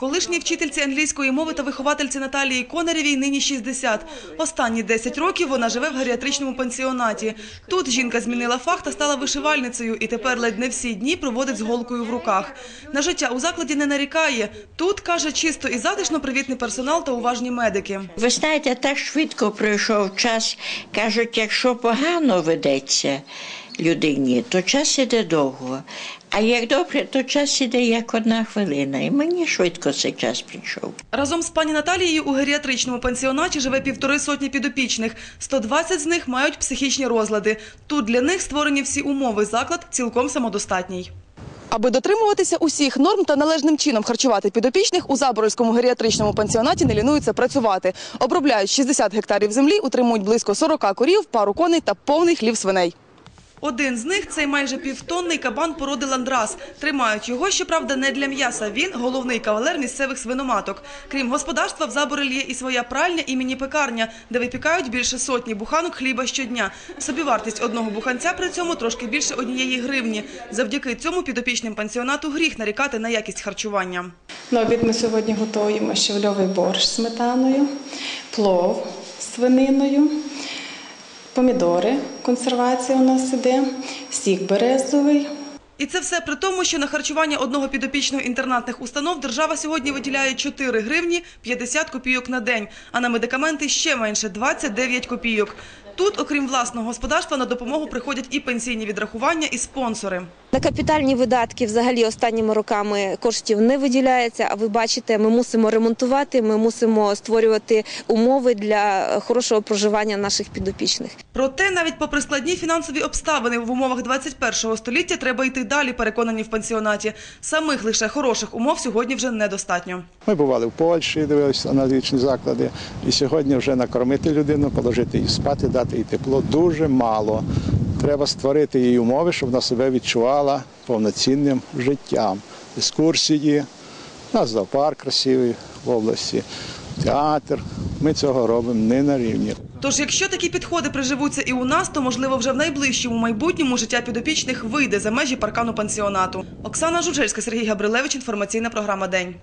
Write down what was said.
Колишній вчительці англійської мови та виховательці Наталії Конарєвій нині 60. Останні 10 років вона живе в геріатричному пансіонаті. Тут жінка змінила фах та стала вишивальницею і тепер ледь не всі дні проводить з голкою в руках. На життя у закладі не нарікає. Тут, каже, чисто і затишно привітний персонал та уважні медики. Ви знаєте, так швидко пройшов час. Кажуть, якщо погано ведеться людині, то час іде довго. А як добре, то час іде як одна хвилина. І мені швидко цей час прийшов. Разом з пані Наталією у геріатричному пансіонаті живе півтори сотні підопічних. 120 з них мають психічні розлади. Тут для них створені всі умови. Заклад цілком самодостатній. Аби дотримуватися усіх норм та належним чином харчувати підопічних, у Заборольському геріатричному пансіонаті не лінуються працювати. Обробляють 60 гектарів землі, утримують близько 40 корів, пару коней та повний хлів свиней. Один з них – цей майже півтонний кабан породи ландрас. Тримають його, щоправда, не для м'яса. Він – головний кавалер місцевих свиноматок. Крім господарства, в Заборелі є і своя пральня і міні-пекарня, де випікають більше сотні буханок хліба щодня. Собівартість одного буханця при цьому трошки більше однієї гривні. Завдяки цьому підопічним пансіонату гріх нарікати на якість харчування. На обід ми сьогодні готуємо щавльовий борщ з сметаною, плов з свининою, помідори, консервація у нас іде, сік березовий. І це все при тому, що на харчування одного підопічного інтернатних установ держава сьогодні виділяє 4 гривні 50 копійок на день, а на медикаменти ще менше – 29 копійок. Тут, окрім власного господарства, на допомогу приходять і пенсійні відрахування, і спонсори. На капітальні видатки взагалі останніми роками коштів не виділяється. А ви бачите, ми мусимо ремонтувати, ми мусимо створювати умови для хорошого проживання наших підопічних. Проте, навіть попри складні фінансові обставини в умовах 21-го століття треба йти далі, переконані в пансіонаті. Самих лише хороших умов сьогодні вже недостатньо. Ми бували в Польщі, дивилися аналітичні заклади. І сьогодні вже накормити людину, положити їй спати, дати їй тепло дуже мало. Треба створити їй умови, щоб вона себе відчувала повноцінним життям. Екскурсії, у нас зоопарк красивий в області, театр. Ми цього робимо не на рівні. Тож, якщо такі підходи приживуться і у нас, то можливо вже в найближчому майбутньому життя підопічних вийде за межі паркану пансіонату. Оксана Жужельська, Сергій Габрилевич. Інформаційна програма День.